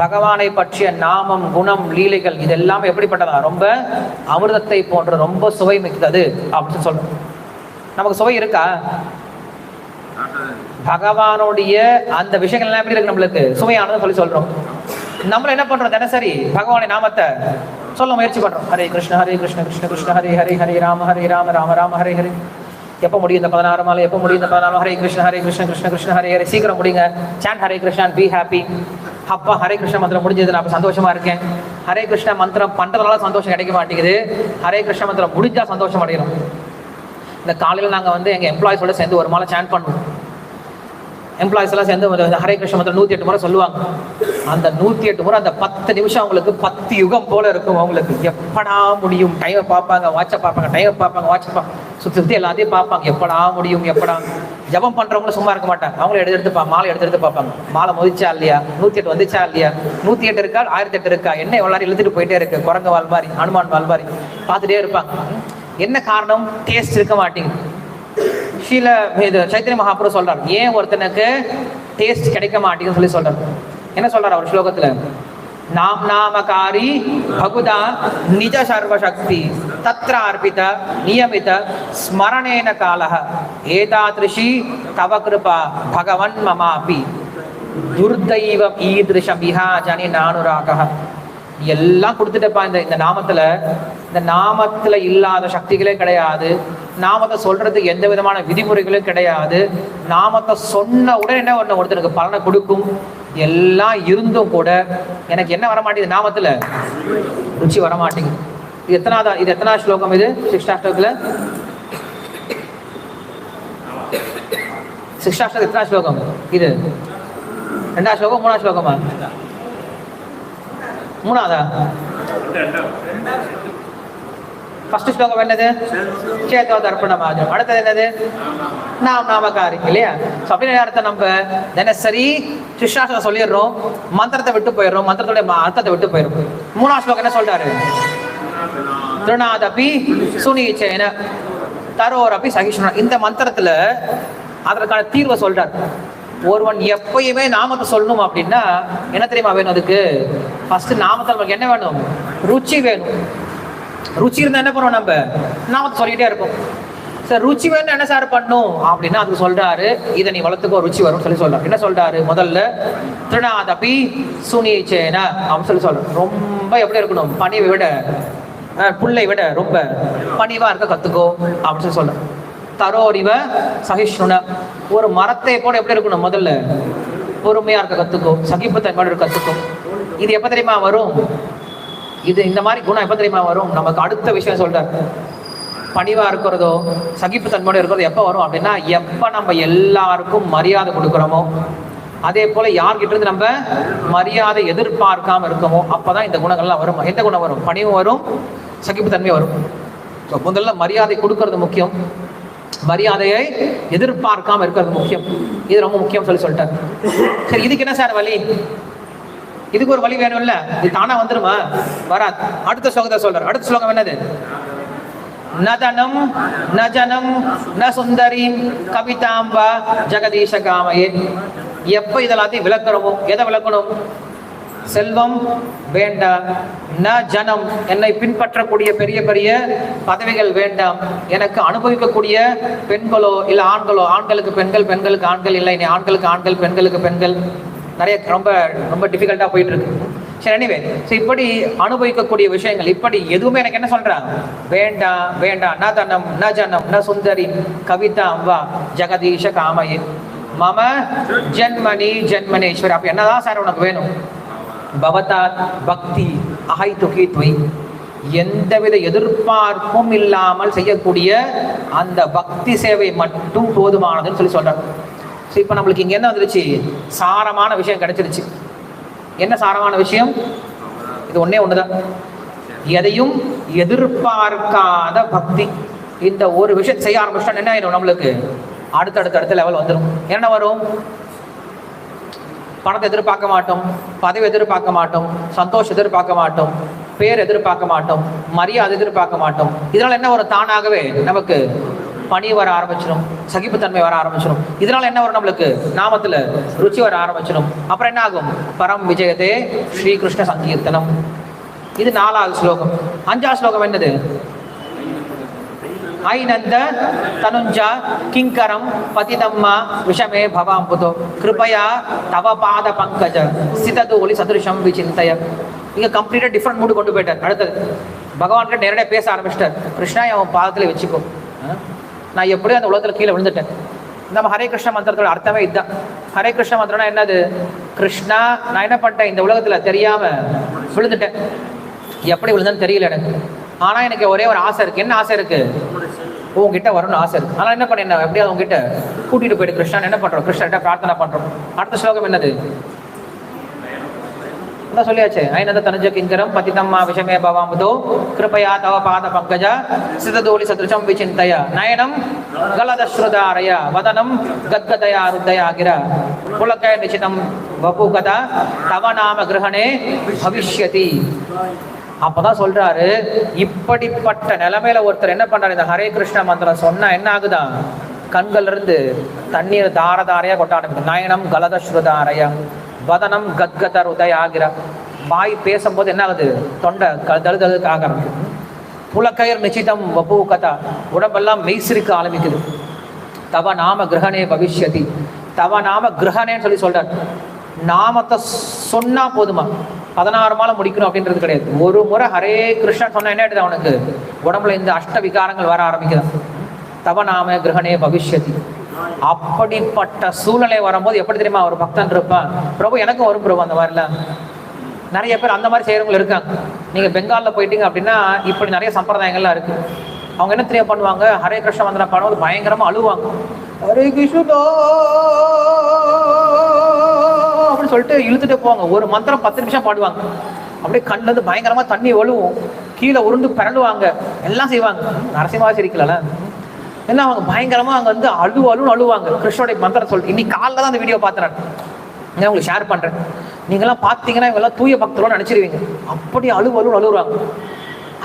பகவானை பற்றிய நாமம் குணம் லீலைகள் இதெல்லாம் எப்படிப்பட்டதா? ரொம்ப அமிர்தத்தை போன்ற ரொம்ப சுவை மிக்கது அப்படின்னு சொல்றோம் நமக்கு சுவை இருக்கா? பகவானுடைய அந்த விஷயங்கள் எல்லாம் எப்படி இருக்கு நம்மளுக்கு? சுவையானது சொல்லி சொல்றோம். நம்மள என்ன பண்றோம் தினசரி? பகவானை நாமத்தை சொல்ல முயற்சி பண்றோம். ஹரே கிருஷ்ண ஹரே கிருஷ்ண கிருஷ்ண கிருஷ்ண ஹரே ஹரே ஹரே ராம ஹரே ராம ராம ராம ஹரே ஹரே. எப்போ முடியும் இந்த பதினாறு மாலை? எப்போ முடியும் இந்த பதினாறு ஹரே கிருஷ்ண ஹரே கிருஷ்ண கிருஷ்ண கிருஷ்ண ஹரே ஹரே. சீக்கிரம் முடிங்க. சாண்ட் ஹரே கிருஷ்ணன் பி ஹாப்பி அப்பா ஹரே கிருஷ்ண மந்திரம் முடிஞ்சது. நான் சந்தோஷமா இருக்கேன். ஹரே கிருஷ்ண மந்திரம் பண்றதுனால சந்தோஷம் கிடைக்க மாட்டேங்குது. ஹரே கிருஷ்ண மந்திரம் முடிஞ்சா சந்தோஷம் அடைகிறோம் இந்த காலையில் நாங்கள் வந்து எங்கள் எம்ப்ளாயிஸோட சேர்ந்து ஒரு மாலை சேன் பண்ணுவோம். எம்ப்ளாயிஸ் எல்லாம் சேர்ந்து ஹரே கிருஷ்ண மந்திரம் நூற்றி எட்டு முறை சொல்லுவாங்க. அந்த நூற்றி எட்டு முறை அந்த பத்து நிமிஷம் அவங்களுக்கு பத்து யுகம் போல இருக்கும் அவங்களுக்கு. எப்படா முடியும்? டைமை பார்ப்பாங்க வாட்சை பார்ப்பாங்க டைமை பார்ப்பாங்க வாட்சை பார்ப்பாங்க. சுற்றி சுற்றி எல்லாத்தையும் பார்ப்பாங்க. எப்படா முடியும் எப்படா ஜபம் பண்றவங்களும் சும்மா இருக்க மாட்டாங்க. அவங்களும் எடுத்து எடுத்து மாலை எடுத்து எடுத்து பார்ப்பாங்க. மாலை முதிச்சா இல்லையா? நூற்றி எட்டு வந்துச்சா இல்லையா? நூற்றி எட்டு இருக்கா? ஆயிரத்தி எட்டு இருக்கா? என்ன எவ்வளோ இழுத்துட்டு போயிட்டே இருக்கு? குரங்க வால் மாதிரி அனுமான் வால் மாதிரி. பார்த்துட்டே இருப்பாங்க. என்ன காரணம்? டேஸ்ட் இருக்க மாட்டேங்குது. சில இது சைத்தன்ய மகாபுரம் சொல்றாரு. ஏன் ஒருத்தனுக்கு டேஸ்ட் கிடைக்க மாட்டேங்குதுன்னு சொல்லி சொல்றாரு. என்ன சொல்றாரு அவர் ஸ்லோகத்துல? நாம் நாமகாரி பகுதா நிஜ சர்வசக்தி தத்ர அர்ப்பித நியமித ஸ்மரணேன காலக ஏதாதிருஷி தவ கிருபா பகவன் மமாபி துர்தைவம் ஈதிருஷம் இஹாஜனி நானுராக எல்லாம் கொடுத்துட்டப்பா இந்த இந்த நாமத்துல இந்த நாமத்துல இல்லாத சக்திகளே கிடையாது. நாமத்தை சொல்றதுக்கு எந்த விதமான விதிமுறைகளும் கிடையாது. நாமத்தை சொன்ன உடனே என்ன ஒண்ணு ஒருத்தனுக்கு பலனை கொடுக்கும். எல்லாம் இருந்தும் கூட எனக்கு என்ன வர மாட்டேங்குது ருச்சி வரமாட்டேங்குது. இது எத்தனாவது இது எத்தனா ஸ்லோகம் இது? சிக்ஷாஷ்டகத்துல சிக்ஷாஷ்டகம் எத்தனா ஸ்லோகம்? இது. ரெண்டாவது ஸ்லோகம் மூணாவது ஸ்லோகமா? மூணாவதா? ஃபர்ஸ்ட் ஸ்லோகம் என்னது சேதோ தர்ப்பணமாஜம் அடுத்தது என்னது? நாம் நாமக்காரி இல்லையா? ஸோ அப்படின்னு அர்த்தம் நம்ம தினசரி சிஷ்டாசனம் சொல்லிடுறோம். மந்திரத்தை விட்டு போயிடுறோம். மந்திரத்தோட ம- அர்த்தத்தை விட்டு போயிடும் மூணாவது ஸ்லோகம் என்ன சொல்றாரு? திருநாதபி சுனீச்சேன தரோரப்பி சகிஷ்ணு. இந்த மந்திரத்துல அதற்கான தீர்வை சொல்றார். ஒருவன் எப்பயுமே நாமத்தை சொல்லணும் அப்படின்னா என்ன தெரியுமா வேணும் அதுக்கு? ஃபர்ஸ்ட் நாமத்தில் நமக்கு என்ன வேணும்? ருச்சி வேணும். ருச்சி இருந்தா என்ன பண்ணுவோம் நம்ம? நாம சொல்லிட்டே இருப்போம். சார் ருச்சி வேணும் என்ன சார் பண்ணும்? அப்படின்னா அதுக்கு சொல்றாரு. இதை நீ வளர்த்துக்கோ ருச்சி வரும்னு சொல்லி சொல்றாரு. என்ன சொல்றாரு? முதல்ல திருநாதபி சுனீச்சேன அப்படின்னு சொல்லி சொல்றாரு. ரொம்ப எப்படி இருக்கணும்? பணிவை விட புள்ளை விட ரொம்ப பணிவா இருக்க கத்துக்கோ அப்படின்னு சொல்லி சொல்றாரு. தரோரிவ சகிஷ்ணுன. ஒரு மரத்தை போல எப்படி இருக்கணும்? முதல்ல பொறுமையா இருக்க கத்துக்கோ. சகிப்புத்தன்மையோட இருக்க கத்துக்கோ. இது எப்ப தெரியுமா வரும்? இது இந்த மாதிரி குணம் எப்போ தெரியுமா வரும்? நமக்கு அடுத்த விஷயம் சொல்றாரு. பணிவா இருக்கிறதோ சகிப்புத்தன்மையோட இருக்கிறதோ எப்போ வரும் அப்படின்னா எப்போ நம்ம எல்லாருக்கும் மரியாதை கொடுக்குறோமோ அதே போல யார்கிட்ட இருந்து நம்ம மரியாதை எதிர்பார்க்காம இருக்கோமோ அப்பதான் இந்த குணங்கள்லாம் வரும். எந்த குணம் வரும்? பணிவும் வரும் சகிப்புத்தன்மை வரும். ஸோ முதல்ல மரியாதை கொடுக்கறது முக்கியம். மரியாதையை எதிர்பார்க்காம இருக்கிறது முக்கியம். இது ரொம்ப முக்கியம் சொல்லி சொல்லிட்டார். சரி இதுக்கு என்ன சார் வழி? இதுக்கு ஒரு வழி வேணும்ல? இது தானா வந்துருமா? வராது. அடுத்த ஸ்லோகத்தை சொல்றார் அடுத்த ஸ்லோகம் என்னது? நதனம் நஜனம் ந சுந்தரீம் கவிதாம்பா ஜெகதீஷ காமையே எப்ப இதெல்லாத்தையும் விளக்கணுமோ? எதை விளக்கணும்? செல்வம் வேண்டாம் ந ஜனம் என்னை பின்பற்றக்கூடிய பெரிய பெரிய பதவிகள் வேண்டாம். எனக்கு அனுபவிக்கக்கூடிய பெண்களோ இல்ல ஆண்களோ ஆண்களுக்கு பெண்கள் பெண்களுக்கு ஆண்கள் இல்லை. இனி ஆண்களுக்கு ஆண்கள் பெண்களுக்கு பெண்கள். நிறைய ரொம்ப ரொம்ப டிஃபிகல்ட்டாக போயிட்டு இருக்கு சரி எனிவே ஸோ இப்படி அனுபவிக்கக்கூடிய விஷயங்கள் இப்படி எதுவுமே எனக்கு என்ன சொல்றான் வேண்டாம் வேண்டாம் ந தனம் ந ஜனம் ந சுந்தரி கவிதா அம்பா ஜெகதீஷ காமயே. மம ஜென்மனி ஜென்மனேஸ்வரி. அப்ப என்னதான் சார் உனக்கு வேணும்? பவதா பக்தி அஹை துகி துவை எந்தவித எதிர்பார்ப்பும் இல்லாமல் செய்யக்கூடிய அந்த பக்தி சேவை மட்டும் போதுமானதுன்னு சொல்லி சொல்றாங்க இப்போ நம்மளுக்கு இங்க என்ன வந்துருச்சு? சாரமான விஷயம் கிடைச்சிருச்சு. என்ன சாரமான விஷயம்? இது ஒண்ணே ஒண்ணுதான். எதையும் எதிர்பார்க்காத பக்தி. இந்த ஒரு விஷயம் செய்ய ஆரம்பிச்சிட்டா என்ன ஆயிடும் நம்மளுக்கு? அடுத்தடுத்த அடுத்த லெவல் வந்துடும் என்ன வரும்? பணத்தை எதிர்பார்க்க மாட்டோம் பதவி எதிர்பார்க்க மாட்டோம் சந்தோஷம் எதிர்பார்க்க மாட்டோம் பேர் எதிர்பார்க்க மாட்டோம் மரியாதை எதிர்பார்க்க மாட்டோம். இதனால என்ன வரும்? தானாகவே நமக்கு பணி வர ஆரம்பிச்சிடும் சகிப்புத்தன்மை வர ஆரம்பிச்சிடும் இதனால என்ன வரும் நம்மளுக்கு? நாமத்துல ருச்சி வர ஆரம்பிச்சிடும் அப்புறம் என்ன ஆகும்? பரம் விஜயதே ஸ்ரீகிருஷ்ண சங்கீர்த்தனம். இது நாலாவது ஸ்லோகம். அஞ்சாவது ஸ்லோகம் என்னது? ஐநந்த தனுஞ்சா கிங்கரம் பதிதம்மா விஷமே பவாம்புதோ. கிருபயா தவ பாத பங்கஜ. சிதது ஒளி சதுருஷம் விசிந்தய இங்க கம்ப்ளீட்டா டிஃப்ரெண்ட் மூடு கொண்டு போயிட்டார். அடுத்தது. பகவான்கிட்ட நேரடியாக பேச ஆரம்பிச்சிட்டார். கிருஷ்ணா அவன் பாதத்துல வச்சுக்கோ. நான் எப்படியும் அந்த உலகத்துல கீழே விழுந்துட்டேன். நம்ம ஹரே கிருஷ்ண மந்திரத்தோட அர்த்தமே இதுதான். ஹரே கிருஷ்ண மந்திரம்னா என்னது? கிருஷ்ணா நான் என்ன பண்ணிட்டேன்? இந்த உலகத்துல தெரியாம விழுந்துட்டேன். எப்படி விழுந்தேன்னு தெரியல எனக்கு. ஆனா எனக்கு ஒரே ஒரு ஆசை இருக்கு. என்ன ஆசை இருக்கு? உங்ககிட்ட வரணும்னு ஆசை இருக்கு. ஆனா என்ன பண்ண எப்படியாவது உங்ககிட்ட கூட்டிட்டு போயிட்டு கிருஷ்ணன் என்ன பண்றோம்? கிருஷ்ணன் பிரார்த்தனை பண்றோம். அடுத்த ஸ்லோகம் என்னது? அதான் சொல்லியாச்சு. ஐநத தனுஜ கிங்கரம் பதிதம்மா விஷமே பவாமுதோ கிருபயா தவ பாத பங்கஜ சிததோலி சதுருஷம் விசிந்தய நயனம் கலதஸ்ருதாரய வதனம் கத்கதயா ருத்தயாகிர புலக்கய நிச்சிதம் வபுகத தவ நாம கிரகணே பவிஷ்யதி. அப்பதான் சொல்றாரு இப்படிப்பட்ட நிலைமையில ஒருத்தர் என்ன பண்றாரு? இந்த ஹரே கிருஷ்ண மந்திரம் சொன்னா என்ன ஆகுதா? கண்கள்ல இருந்து தண்ணீர் தார தாரையா கொட்ட ஆரம்பிக்கும். நயனம் கலதஸ்ருதாரய வதனம் கத்கத உதய ஆகிற வாய் பேசும்போது என்ன ஆகுது தொண்டை தழுதழுக்கு ஆக ஆரம்பிக்கும் புலக்கயிர் நிச்சிதம் வபு கதா உடம்பெல்லாம் மெய்சிருக்க ஆரம்பிக்குது. தவ நாம கிரகணே பவிஷ்யதி. தவ நாம கிரகணேன்னு சொல்லி சொல்றார். நாமத்தை சொன்னா போதுமா? பதினாறு மாலை முடிக்கணும் அப்படின்றது கிடையாது. ஒரு முறை ஹரே கிருஷ்ணன் சொன்ன என்ன ஆயிடுது அவனுக்கு? உடம்புல இந்த அஷ்ட விகாரங்கள் வர ஆரம்பிக்குது. தவ நாம கிரகணே பவிஷ்யதி. அப்படிப்பட்ட சூழ்நிலை வரும்போது எப்படி தெரியுமா ஒரு பக்தன் இருப்பான்? பிரபு எனக்கும் வரும் பிரபு அந்த மாதிரிலாம் நிறைய பேர் அந்த மாதிரி செய்யறவங்க இருக்காங்க. நீங்க பெங்கால்ல போயிட்டீங்க அப்படின்னா இப்படி நிறைய சம்பிரதாயங்கள்லாம் இருக்கு. அவங்க என்ன தெரியும் பண்ணுவாங்க? ஹரே கிருஷ்ண மந்திரம் பாடும்போது பயங்கரமா அழுவாங்க. ஹரே கிருஷ்ணோ அப்படின்னு சொல்லிட்டு இழுத்துட்டு போவாங்க. ஒரு மந்திரம் பத்து நிமிஷம் பாடுவாங்க. அப்படியே கண்ணுல இருந்து பயங்கரமா தண்ணி ஒழுவும் கீழே உருண்டு பிறழுவாங்க எல்லாம் செய்வாங்க. நரசிம்மா சிரிக்கல ஏன்னா அவங்க பயங்கரமா அங்க வந்து அழு அழுன்னு அழுவாங்க. கிருஷ்ணனுடைய மந்திரம் சொல்லிட்டு இன்னைக்கு காலைல தான் அந்த வீடியோ பார்த்தேன் நான் உங்களுக்கு ஷேர் பண்றேன். நீங்களாம் பார்த்தீங்கன்னா இவங்கெல்லாம் தூய பக்தரோட நினைச்சிருவீங்க. அப்படி அழு அழுன்னு அழுகுறாங்க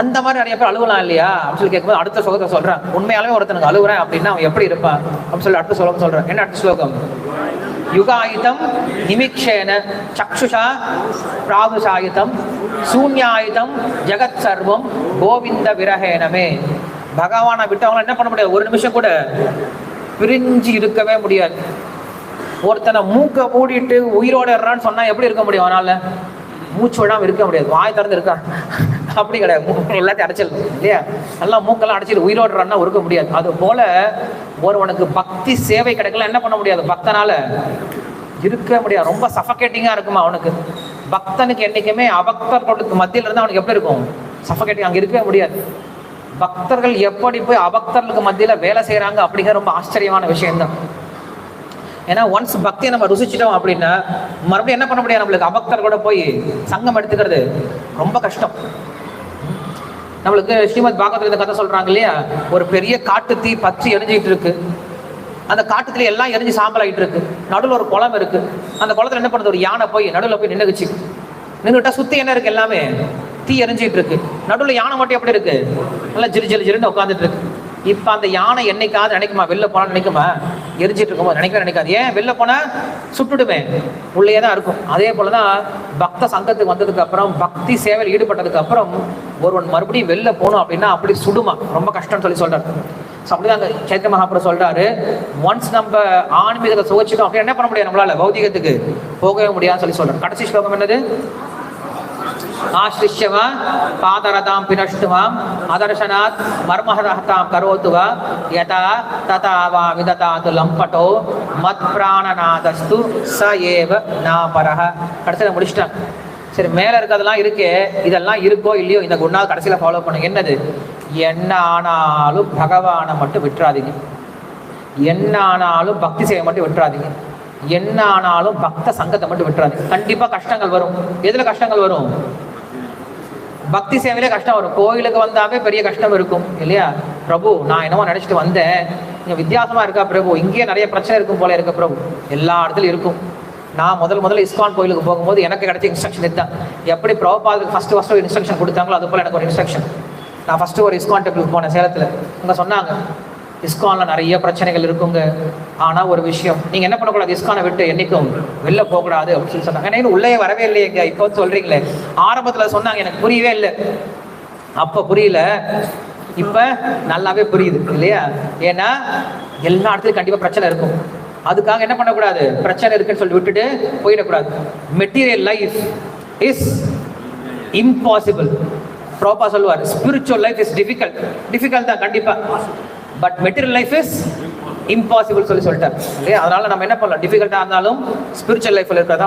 அந்த மாதிரி நிறைய பேர் அழுகலாம் இல்லையா? அப்படின்னு சொல்லி கேட்கும்போது அடுத்த ஸ்லோகத்தை சொல்றேன். உண்மையாலுமே ஒருத்தனுக்கு அழுகுறேன் அப்படின்னா அவன் எப்படி இருப்பான்? அப்படின்னு சொல்லி அடுத்த ஸ்லோகம் சொல்றேன். என்ன அடுத்த ஸ்லோகம்? யுகாயுதம் நிமிக்ஷேன சக்ஷுஷா பிராகுஷாயுதம் சூன்யாயுதம் ஜெகத் சர்வம் கோவிந்த விரகேனமே. பகவானை விட்டு அவங்கள என்ன பண்ண முடியாது? ஒரு நிமிஷம் கூட பிரிஞ்சு இருக்கவே முடியாது. ஒருத்தனை மூக்க மூடிட்டு உயிரோட இருறான்னு சொன்னா எப்படி இருக்க முடியும் அவனால? மூச்சு விடாம இருக்க முடியாது. வாய் திறந்து இருக்கா? அப்படி கிடையாது. மூக்கு எல்லாத்தையும் அடைச்சல் இல்லையா? எல்லாம் மூக்கெல்லாம் அடைச்சிட்டு உயிரோடுறான்னா இருக்க முடியாது. அது போல ஒருவனுக்கு பக்தி சேவை கிடைக்கல என்ன பண்ண முடியாது? பக்தனால இருக்க முடியாது. ரொம்ப சஃபகேட்டிங்கா இருக்குமா அவனுக்கு? பக்தனுக்கு என்னைக்குமே அபக்தர்களுக்கு மத்தியில இருந்து அவனுக்கு எப்படி இருக்கும்? சஃபகேட்டிங் அங்க இருக்கவே முடியாது. பக்தர்கள் எப்படி போய் அபக்தர்களுக்கு மத்தியில் வேலை செய்கிறாங்க அப்படிங்கிற ரொம்ப ஆச்சரியமான விஷயம்தான். ஏன்னா ஒன்ஸ் பக்தியை நம்ம ருசிச்சிட்டோம் அப்படின்னா மறுபடியும் என்ன பண்ண முடியாது நம்மளுக்கு அபக்தர் கூட போய் சங்கம் எடுத்துக்கிறது ரொம்ப கஷ்டம். நம்மளுக்கு ஸ்ரீமத் பாகவத்தில் இந்த கதை சொல்றாங்க இல்லையா? ஒரு பெரிய காட்டு தீ பற்றி எரிஞ்சிக்கிட்டு இருக்கு. அந்த காட்டுத்துல எல்லாம் எரிஞ்சு சாம்பல் ஆகிட்டு இருக்கு. நடுவில் ஒரு குளம் இருக்கு. அந்த குளத்துல என்ன பண்ணுறது ஒரு யானை போய் நடுவில் போய் நின்றுச்சு நின்றுட்டா சுத்தி என்ன இருக்கு? எல்லாமே தீ எரிஞ்சிட்டு இருக்கு. நடுவில் யானை மட்டும் எப்படி இருக்கு? நல்லா ஜிரி ஜிரு ஜிருன்னு உட்காந்துட்டு இருக்கு. இப்ப அந்த யானை என்னைக்காவது நினைக்குமா? வெளில போனா நினைக்குமா? எரிஞ்சிட்டு இருக்கும்போது நினைக்க நினைக்காது. ஏன்? வெளில போனா சுட்டுடுவேன் உள்ளே தான் இருக்கும். அதே போலதான் பக்த சங்கத்துக்கு வந்ததுக்கு அப்புறம் பக்தி சேவையில் ஈடுபட்டதுக்கு அப்புறம் ஒருவன் மறுபடியும் வெளில போகணும் அப்படின்னா அப்படி சுடுமா? ரொம்ப கஷ்டம்னு சொல்லி சொல்றாரு. ஸோ அப்படிதான் அங்க சைத்திய மகாபுரம் சொல்றாரு. ஒன்ஸ் நம்ம ஆன்மீகத்தை சுகச்சிட்டோம் அப்படின்னு என்ன பண்ண முடியாது நம்மளால? பௌதிகத்துக்கு போகவே முடியாதுன்னு சொல்லி சொல்றாரு. கடைசி ஸ்லோகம் என்னது? ஆசிரிஷ்யவா பாதரதாம் பினஷ்டுவாம் அதர்ஷனாத் மர்மஹரஹதாம் கரோத்துவா யதா ததா வா விததாது லம்பட்டோ மத் பிராணநாதஸ்து ச ஏவ நாபரஹ கடைசியில் முடிச்சிட்டாங்க சரி மேல இருக்கிறதெல்லாம் இருக்கே இதெல்லாம் இருக்கோ இல்லையோ இந்த குணால் கடைசியில் ஃபாலோ பண்ணுங்க என்னது? என்ன ஆனாலும் பகவானை மட்டும் விட்டுறாதீங்க. என்ன ஆனாலும் பக்தி சேவை மட்டும் விட்டுறாதீங்க. என்ன ஆனாலும் பக்த சங்கத்தை மட்டும் விட்டுறாதீங்க. கண்டிப்பா கஷ்டங்கள் வரும். எதுல கஷ்டங்கள் வரும்? பக்தி சேவையில கஷ்டம் வரும். கோயிலுக்கு வந்தாவே பெரிய கஷ்டம் இருக்கும் இல்லையா? பிரபு நான் என்னமோ நினைச்சிட்டு வந்தேன். இங்க வித்தியாசமா இருக்கா பிரபு? இங்கேயே நிறைய பிரச்சனை இருக்கும் போல இருக்க பிரபு. எல்லா இடத்துலயும் இருக்கும். நான் முதல் முதல்ல இஸ்கான் கோயிலுக்கு போகும்போது எனக்கு கிடைச்ச இன்ஸ்ட்ரக்ஷன் இதுதான். எப்படி பிரபாதுக்கு ஃபர்ஸ்ட் ஃபர்ஸ்ட் ஒரு இன்ஸ்ட்ரக்ஷன் கொடுத்தாங்களோ அது போல எனக்கு ஒரு இன்ஸ்ட்ரக்ஷன் நான் ஃபர்ஸ்ட் ஒரு இஸ்கான் டெம்பிளுக்கு போனேன் சேலத்துல. அங்க சொன்னாங்க இஸ்கான்ல நிறைய பிரச்சனைகள் இருக்குங்க. ஆனா ஒரு விஷயம் நீங்க என்ன பண்ணக்கூடாது? இஸ்கானை விட்டு என்னைக்கும் வெளில போகக்கூடாது அப்படின்னு சொல்லி சொன்னாங்க. ஏன்னா உள்ளே வரவே இல்லையேங்க. இப்போ சொல்றீங்களே. ஆரம்பத்துல சொன்னாங்க எனக்கு புரியவே இல்லை. அப்ப புரியல. இப்ப நல்லாவே புரியுது இல்லையா? ஏன்னா எல்லா இடத்துலையும் கண்டிப்பா பிரச்சனை இருக்கும். அதுக்காக என்ன பண்ணக்கூடாது? பிரச்சனை இருக்குன்னு சொல்லி விட்டுட்டு போயிடக்கூடாது. மெட்டீரியல் லைஃப் இஸ் இம்பாசிபிள் ப்ராப்பா சொல்லுவார் spiritual life is difficult difficult தான் கண்டிப்பா. But material life is impossible சொல்லி சொல்லிட்டார். இல்லையா? அதனால நம்ம என்ன பண்ணலாம்? டிஃபிகல்ட்டாக இருந்தாலும் ஸ்பிரிச்சுவல் லைஃப்ல இருக்கிறதா